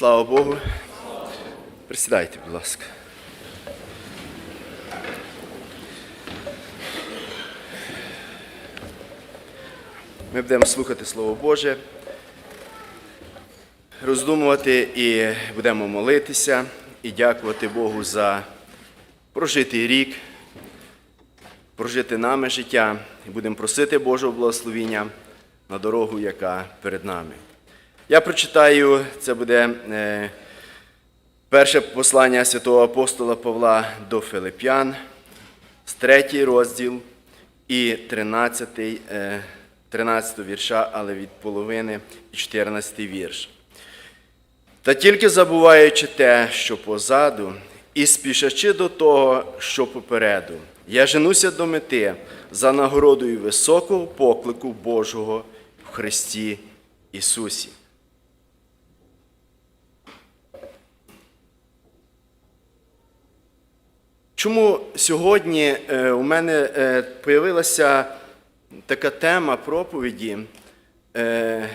Слава Богу. Присідайте, будь ласка. Ми будемо слухати Слово Боже, роздумувати і будемо молитися і дякувати Богу за прожитий рік, прожити нами життя і будемо просити Божого благословіння на дорогу, яка перед нами. Я прочитаю, це буде е, перше послання святого апостола Павла до Филип'ян, з третій розділ і 13, е, 13 вірша, але від половини і 14 вірш. Та тільки забуваючи те, що позаду, і спішачи до того, що попереду, я женуся до мети за нагородою високого поклику Божого в Христі Ісусі. Чому сьогодні е, у мене е, появилася така тема проповіді? Е,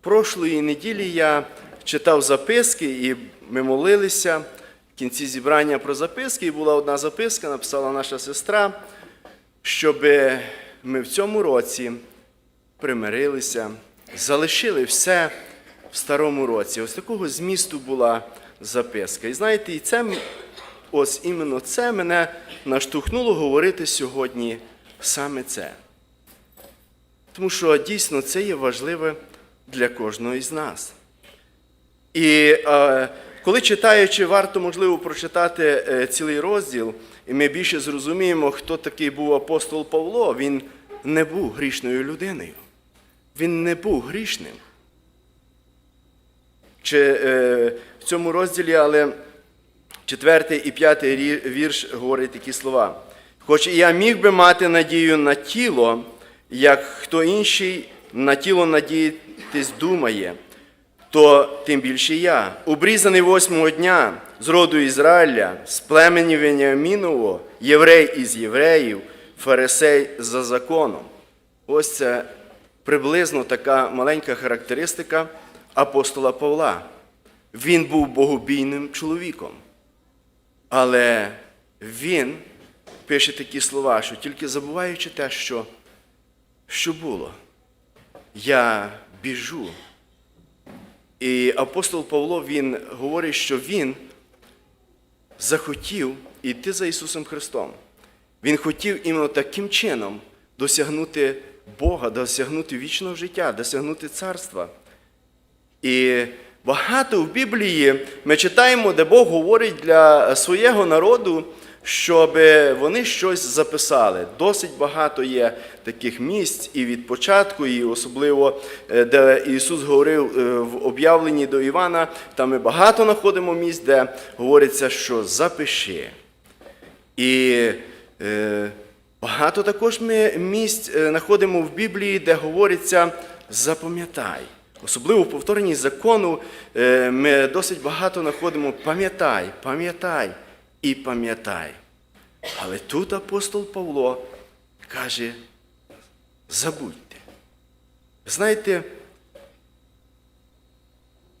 Прошлої неділі я читав записки і ми молилися в кінці зібрання про записки. І була одна записка, написала наша сестра, щоб ми в цьому році примирилися, залишили все в старому році. Ось такого змісту була записка. І знаєте, і це ось іменно це мене наштовхнуло говорити сьогодні саме це. Тому що дійсно це є важливе для кожного із нас. І е, коли читаючи, варто, можливо, прочитати е, цілий розділ, і ми більше зрозуміємо, хто такий був апостол Павло. Він не був грішною людиною. Він не був грішним. Чи е, в цьому розділі, але четвертий і п'ятий вірш говорить такі слова. Хоч і я міг би мати надію на тіло, як хто інший на тіло надіятись думає, то тим більше я, обрізаний восьмого дня з роду Ізраїля, з племені Веніамінового, єврей із євреїв, фарисей за законом. Ось це приблизно така маленька характеристика апостола Павла. Він був богобійним чоловіком. Але він пише такі слова, що тільки забуваючи те, що, що було, я біжу. І апостол Павло він говорить, що він захотів йти за Ісусом Христом. Він хотів іменно таким чином досягнути Бога, досягнути вічного життя, досягнути царства. І багато в Біблії ми читаємо, де Бог говорить для свого народу, щоб вони щось записали. Досить багато є таких місць і від початку, і особливо, е, де Ісус говорив е, в об'явленні до Івана, там ми багато знаходимо місць, де говориться, що запиши. І е, багато також ми місць е, знаходимо в Біблії, де говориться запам'ятай. Особливо в повторенні закону е, ми досить багато знаходимо пам'ятай, пам'ятай і пам'ятай. Але тут апостол Павло каже: забудьте. Знаєте,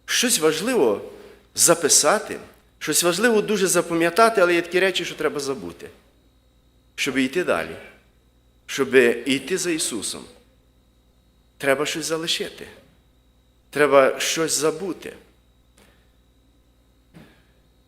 щось важливо записати, щось важливо дуже запам'ятати, але є такі речі, що треба забути, щоб йти далі, щоб йти за Ісусом. Треба щось залишити. Треба щось забути.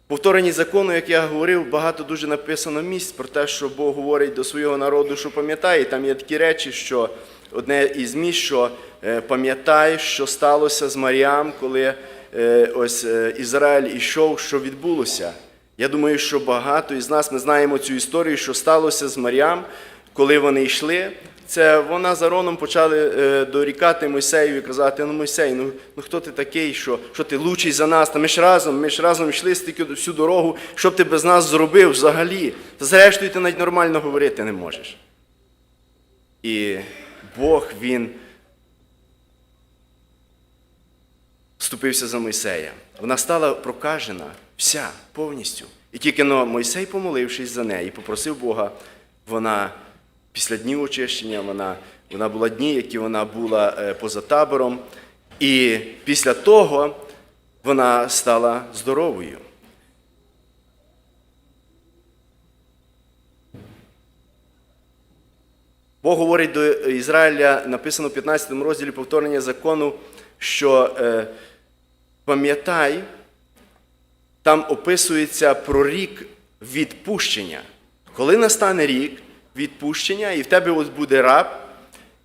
Повторенні закону, як я говорив, багато дуже написано місць про те, що Бог говорить до свого народу, що пам'ятає. Там є такі речі, що одне із місць, що е, пам'ятай, що сталося з Маріам, коли е, ось е, Ізраїль ішов, що відбулося. Я думаю, що багато із нас ми знаємо цю історію, що сталося з Маріам, коли вони йшли. Це вона з Ароном почали е, дорікати Мойсею і казати: ну Мойсей, ну, ну хто ти такий, що, що ти лучий за нас? Та ми ж разом, ми ж разом йшли стільки всю дорогу, що б ти без нас зробив взагалі? Зрештою ти навіть нормально говорити не можеш. І Бог він вступився за Мойсея. Вона стала прокажена вся повністю. І тільки но Мойсей, помолившись за неї, попросив Бога, вона після днів очищення, вона, вона була дні, які вона була е, поза табором. І після того вона стала здоровою. Бог говорить до Ізраїля, написано в 15 розділі повторення закону, що е, пам'ятай, там описується про рік відпущення. Коли настане рік відпущення, і в тебе ось буде раб,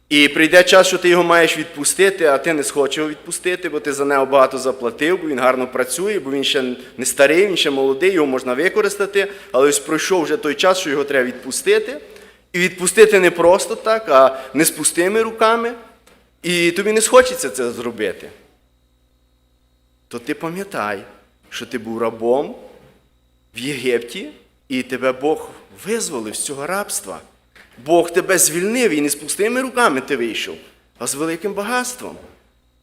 і прийде час, що ти його маєш відпустити, а ти не схочеш його відпустити, бо ти за нього багато заплатив, бо він гарно працює, бо він ще не старий, він ще молодий, його можна використати, але ось пройшов вже той час, що його треба відпустити. І відпустити не просто так, а не з пустими руками. І тобі не схочеться це зробити. То ти пам'ятай, що ти був рабом в Єгипті, і тебе Бог визволив з цього рабства. Бог тебе звільнив і не з пустими руками ти вийшов, а з великим багатством.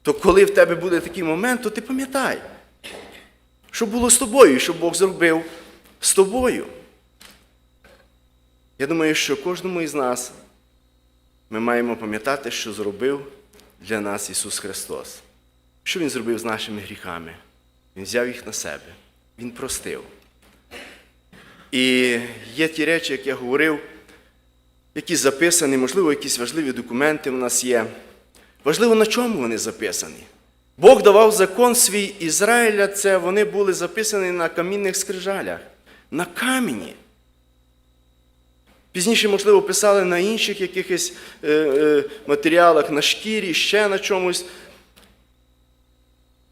То коли в тебе буде такий момент, то ти пам'ятай, що було з тобою, що Бог зробив з тобою. Я думаю, що кожному із нас ми маємо пам'ятати, що зробив для нас Ісус Христос. Що Він зробив з нашими гріхами? Він взяв їх на себе, Він простив. І є ті речі, як я говорив, які записані, можливо, якісь важливі документи в нас є. Важливо, на чому вони записані. Бог давав закон свій Ізраїля, це вони були записані на камінних скрижалях, на камені. Пізніше, можливо, писали на інших якихось е, е, матеріалах, на шкірі, ще на чомусь.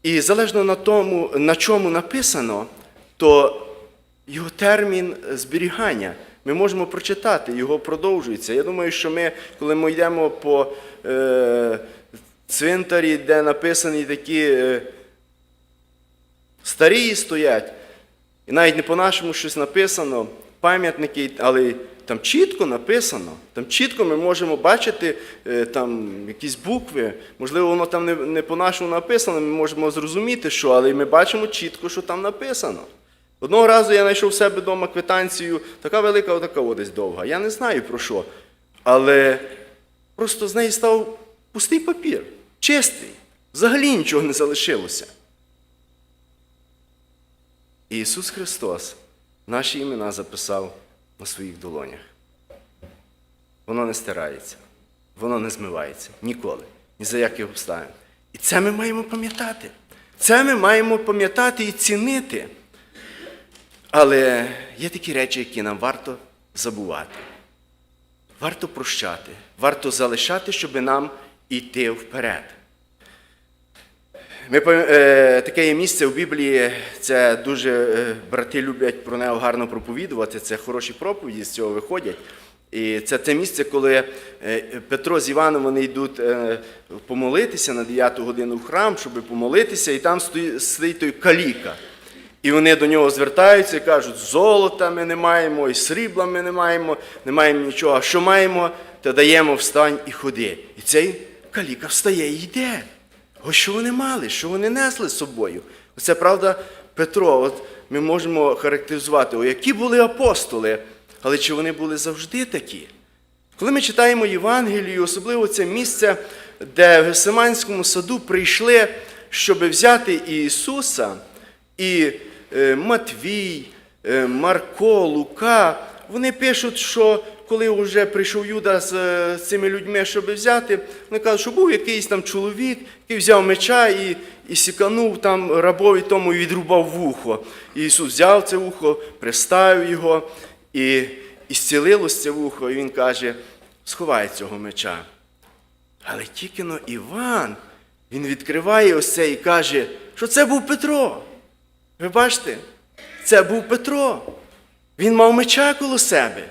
І залежно на тому, на чому написано, то його термін зберігання. Ми можемо прочитати, його продовжується. Я думаю, що ми, коли ми йдемо по е, цвинтарі, де написані такі е, старі стоять, і навіть не по-нашому щось написано, пам'ятники, але там чітко написано, там чітко ми можемо бачити е, там, якісь букви. Можливо, воно там не, не по-нашому написано, ми можемо зрозуміти, що, але ми бачимо чітко, що там написано. Одного разу я знайшов в себе вдома квитанцію, така велика, отака о, довга. Я не знаю про що. Але просто з неї став пустий папір, чистий. Взагалі нічого не залишилося. І Ісус Христос наші імена записав на своїх долонях. Воно не стирається, воно не змивається ніколи, ні за яких обставин. І це ми маємо пам'ятати. Це ми маємо пам'ятати і цінити. Але є такі речі, які нам варто забувати. Варто прощати, варто залишати, щоб нам йти вперед. Ми, е, таке є місце в Біблії, це дуже е, брати люблять про нього гарно проповідувати, це хороші проповіді з цього виходять. І це те місце, коли е, Петро з Іваном вони йдуть помолитися на 9 годину в храм, щоб помолитися, і там стоїть той каліка. І вони до нього звертаються і кажуть, золота ми не маємо, і срібла ми не маємо, не маємо нічого. А що маємо, то даємо встань і ходи. І цей каліка встає і йде. Ось що вони мали, що вони несли з собою. Це правда, Петро, от ми можемо характеризувати, о, які були апостоли, але чи вони були завжди такі? Коли ми читаємо Євангелію, особливо це місце, де в Гесиманському саду прийшли, щоб взяти Ісуса, і Матвій, е, Марко, Лука, вони пишуть, що коли вже прийшов Юда е, з цими людьми, щоб взяти, вони кажуть, що був якийсь там чоловік, який взяв меча і, і сіканув там рабові тому і відрубав вухо. І Ісус взяв це вухо, приставив його, і, і зцілилось це вухо, і він каже, сховай цього меча. Але тільки но Іван, він відкриває ось це і каже, що це був Петро. Ви бачите? Це був Петро. Він мав меча коло себе.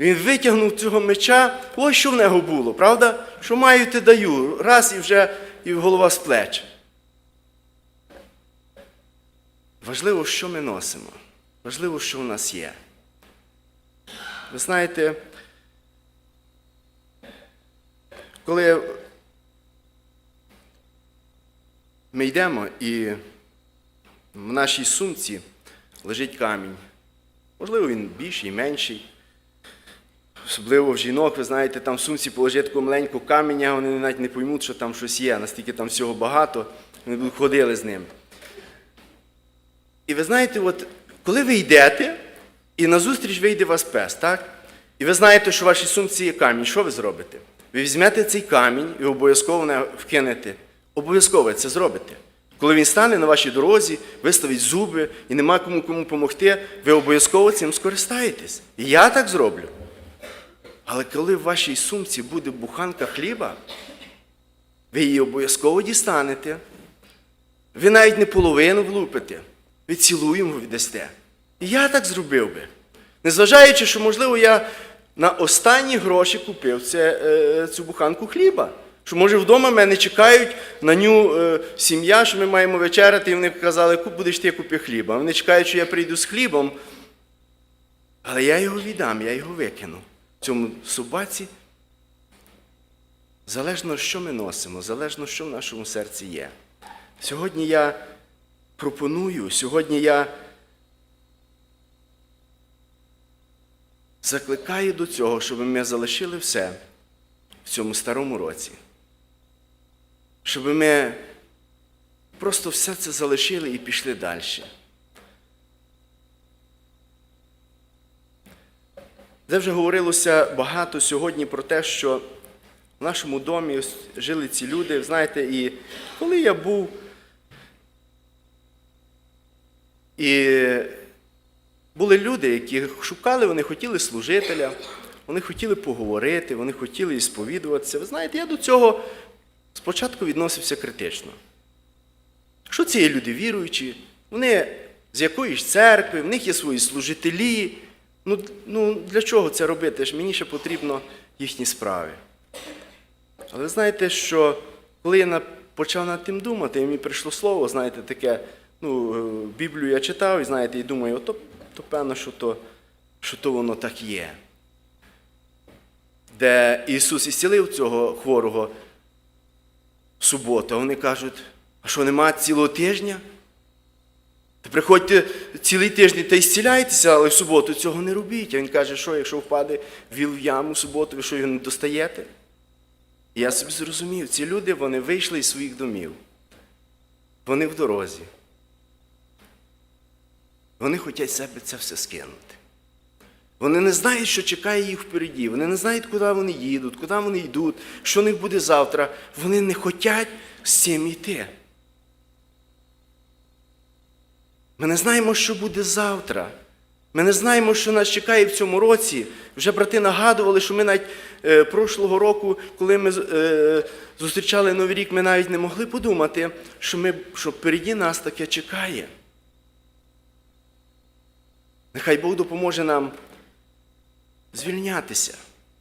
Він витягнув цього меча, ось що в нього було, правда? Що маю, ти даю, раз і вже і голова з плеч. Важливо, що ми носимо. Важливо, що у нас є. Ви знаєте, коли ми йдемо і в нашій сумці лежить камінь. Можливо, він більший, менший. Особливо в жінок, ви знаєте, там в сумці положить таку маленьку каміння, вони навіть не поймуть, що там щось є, настільки там всього багато, вони ходили з ним. І ви знаєте, от коли ви йдете, і назустріч вийде вас пес, так? І ви знаєте, що в вашій сумці є камінь, що ви зробите? Ви візьмете цей камінь і обов'язково вкинете. Обов'язково це зробите. Коли він стане на вашій дорозі, виставить зуби і нема кому кому допомогти, ви обов'язково цим скористаєтесь. І я так зроблю. Але коли в вашій сумці буде буханка хліба, ви її обов'язково дістанете. Ви навіть не половину влупите, ви цілу йому віддасте. І я так зробив би. Незважаючи, що, можливо, я на останні гроші купив це, е, цю буханку хліба. Що, може, вдома мене чекають на ню е, сім'я, що ми маємо вечеряти, і вони казали, «Ку- будеш ти купи хліба. Вони чекають, що я прийду з хлібом, але я його віддам, я його викину. В Цьому собаці залежно, що ми носимо, залежно, що в нашому серці є. Сьогодні я пропоную, сьогодні я закликаю до цього, щоб ми залишили все в цьому старому році. Щоб ми просто все це залишили і пішли далі. Де вже говорилося багато сьогодні про те, що в нашому домі жили ці люди. Знаєте, і коли я був, і були люди, які шукали, вони хотіли служителя, вони хотіли поговорити, вони хотіли і сповідуватися. Ви знаєте, я до цього спочатку відносився критично. Що є люди віруючі, вони з якоїсь церкви, в них є свої служителі. Ну, ну для чого це робити? Ж Мені ще потрібно їхні справи. Але знаєте, що коли я почав над тим думати, і мені прийшло слово, знаєте, таке, ну, е, Біблію я читав, і знаєте, і думаю, ото, то певно, що то, що то воно так є. Де Ісус ісцілив цього хворого в суботу, а вони кажуть, а що нема цілого тижня? Та приходьте цілий тиждень та ісціляйтеся, але в суботу цього не робіть. А він каже, що якщо впаде віл в яму в суботу, ви що його не достаєте? І я собі зрозумів, ці люди вони вийшли із своїх домів. Вони в дорозі. Вони хочуть себе це все скинути. Вони не знають, що чекає їх впереді. Вони не знають, куди вони їдуть, куди вони йдуть, що в них буде завтра. Вони не хочуть з цим йти. Ми не знаємо, що буде завтра. Ми не знаємо, що нас чекає в цьому році. Вже брати нагадували, що ми навіть е, прошлого року, коли ми е, зустрічали Новий рік, ми навіть не могли подумати, що, ми, що впереді нас таке чекає. Нехай Бог допоможе нам звільнятися,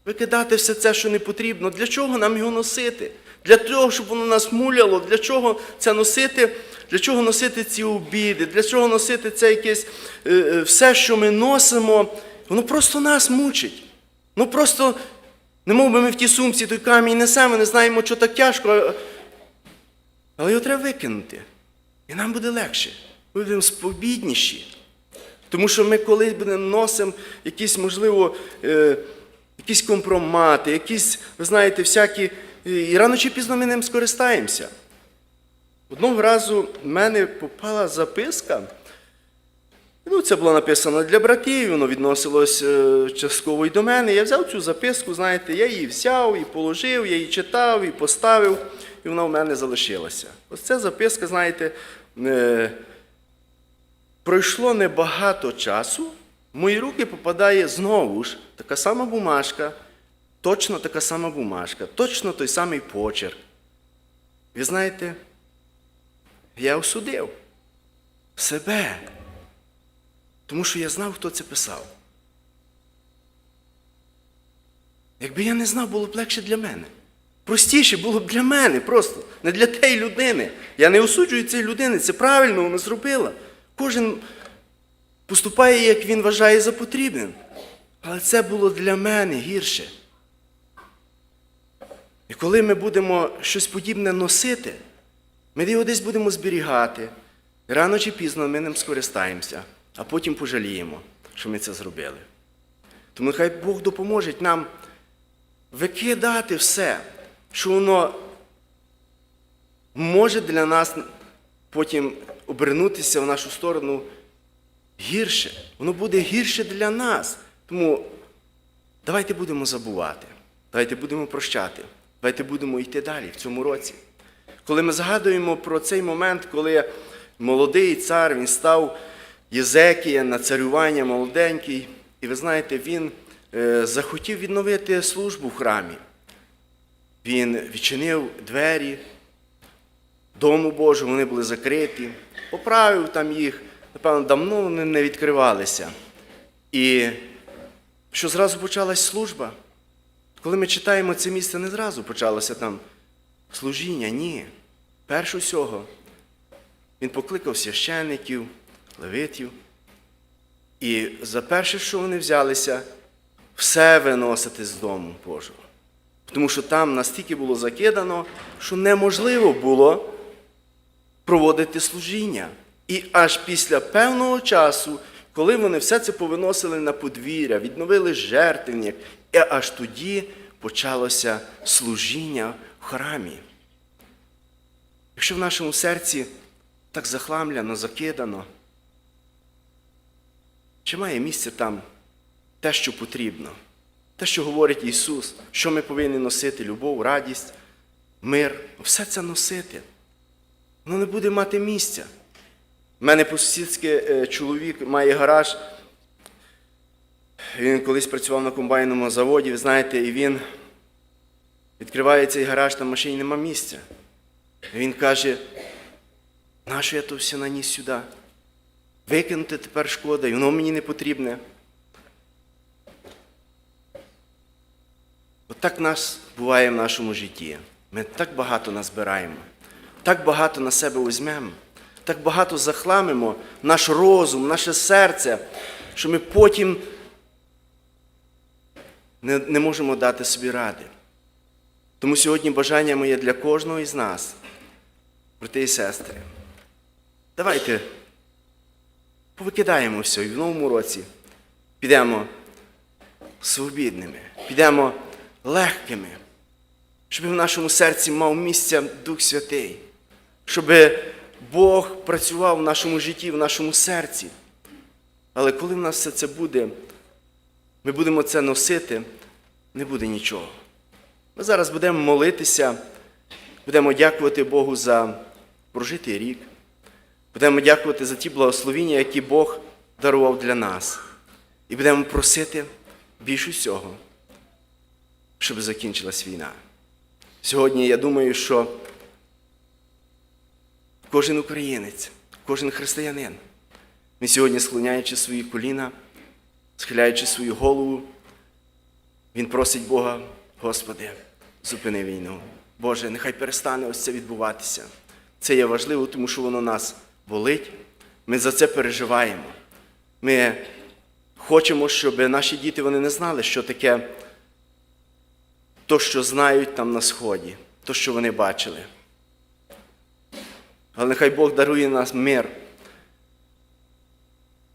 викидати все це, що не потрібно. Для чого нам його носити? Для того, щоб воно нас муляло, для чого це носити, для чого носити ці обіди, для чого носити це якесь е, е, все, що ми носимо, воно просто нас мучить. Ну просто, не мов би ми в тій сумці той камінь несемо, не знаємо, що так тяжко, але його треба викинути. І нам буде легше. Ми будемо спобідніші. Тому що ми колись будемо носимо якісь, можливо, е, якісь компромати, якісь, ви знаєте, всякі. І рано чи пізно ми ним скористаємося. Одного разу в мене попала записка. Ну, це було написано для братів, воно відносилось е, частково і до мене. Я взяв цю записку, знаєте, я її взяв і положив, я її читав і поставив, і вона в мене залишилася. Ось ця записка, знаєте, е, пройшло небагато часу, в мої руки попадає знову ж така сама бумажка, точно така сама бумажка, точно той самий почерк. Ви знаєте, я осудив себе, тому що я знав, хто це писав. Якби я не знав, було б легше для мене. Простіше було б для мене просто, не для тієї людини. Я не осуджую цієї людини, це правильно вона зробила. Кожен поступає, як він вважає за потрібне. Але це було для мене гірше. І коли ми будемо щось подібне носити, ми його десь будемо зберігати. Рано чи пізно ми ним скористаємося, а потім пожаліємо, що ми це зробили. Тому хай Бог допоможе нам викидати все, що воно може для нас потім обернутися в нашу сторону гірше. Воно буде гірше для нас. Тому давайте будемо забувати, давайте будемо прощати, давайте будемо йти далі в цьому році. Коли ми згадуємо про цей момент, коли молодий цар він став Єзекія на царювання молоденький, і ви знаєте, він е, захотів відновити службу в храмі. Він відчинив двері Дому Божого, вони були закриті, поправив там їх, напевно, давно вони не відкривалися. І що зразу почалась служба. Коли ми читаємо це місце, не зразу почалося там служіння, ні. Перш усього, він покликав священників, левитів. І за перше, що вони взялися, все виносити з дому Божого. Тому що там настільки було закидано, що неможливо було проводити служіння. І аж після певного часу, коли вони все це повиносили на подвір'я, відновили жертвенник, і аж тоді почалося служіння в храмі. Якщо в нашому серці так захламляно, закидано, чи має місце там те, що потрібно, те, що говорить Ісус, що ми повинні носити любов, радість, мир, все це носити. Воно не буде мати місця. У мене по-сусідськи е, чоловік має гараж. Він колись працював на комбайному заводі, ви знаєте, і він відкриває цей гараж, там машині нема місця. Він каже, нащо я то все наніс сюди? Викинути тепер шкода, і воно мені не потрібне. От так нас буває в нашому житті. Ми так багато назбираємо, так багато на себе візьмемо, так багато захламимо наш розум, наше серце, що ми потім не, не можемо дати собі ради. Тому сьогодні бажання моє для кожного із нас, брати і сестри. Давайте повикидаємо все і в новому році підемо свобідними, підемо легкими, щоб в нашому серці мав місце Дух Святий, щоб Бог працював в нашому житті, в нашому серці. Але коли в нас все це буде, ми будемо це носити, не буде нічого. Ми зараз будемо молитися, будемо дякувати Богу за прожитий рік, будемо дякувати за ті благословіння, які Бог дарував для нас. І будемо просити більш усього, щоб закінчилась війна. Сьогодні я думаю, що кожен українець, кожен християнин, він сьогодні склоняючи свої коліна, схиляючи свою голову, він просить Бога, Господи, зупини війну. Боже, нехай перестане ось це відбуватися. Це є важливо, тому що воно нас болить. Ми за це переживаємо. Ми хочемо, щоб наші діти вони не знали, що таке то, що знають там на Сході, то, що вони бачили. Але нехай Бог дарує нас мир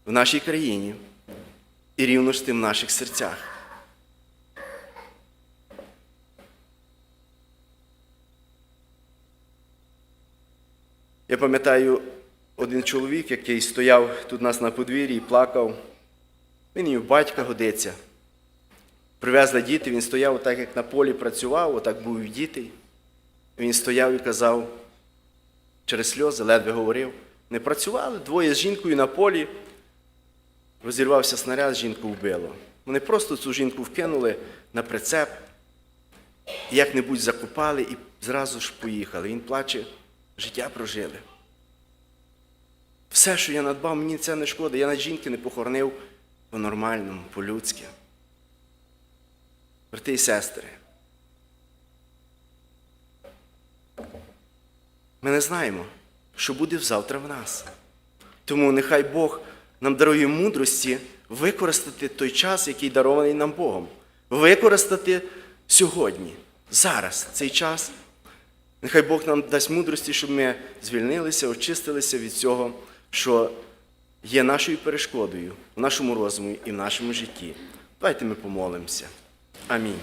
в нашій країні і рівності в наших серцях. Я пам'ятаю один чоловік, який стояв тут у нас на подвір'ї і плакав. Він в батька годиться. Привезли діти, він стояв так, як на полі працював, отак був діти. Він стояв і казав, через сльози ледве говорив. Не працювали двоє з жінкою на полі. Розірвався снаряд, жінку вбило. Вони просто цю жінку вкинули на прицеп, як-небудь закопали і зразу ж поїхали. Він плаче, життя прожили. Все, що я надбав, мені це не шкода. Я на жінки не похоронив по-нормальному, по-людськи. Брати і сестри. Ми не знаємо, що буде завтра в нас. Тому нехай Бог нам дарує мудрості використати той час, який дарований нам Богом. Використати сьогодні, зараз, цей час. Нехай Бог нам дасть мудрості, щоб ми звільнилися, очистилися від цього, що є нашою перешкодою в нашому розумі і в нашому житті. Давайте ми помолимося. Амінь.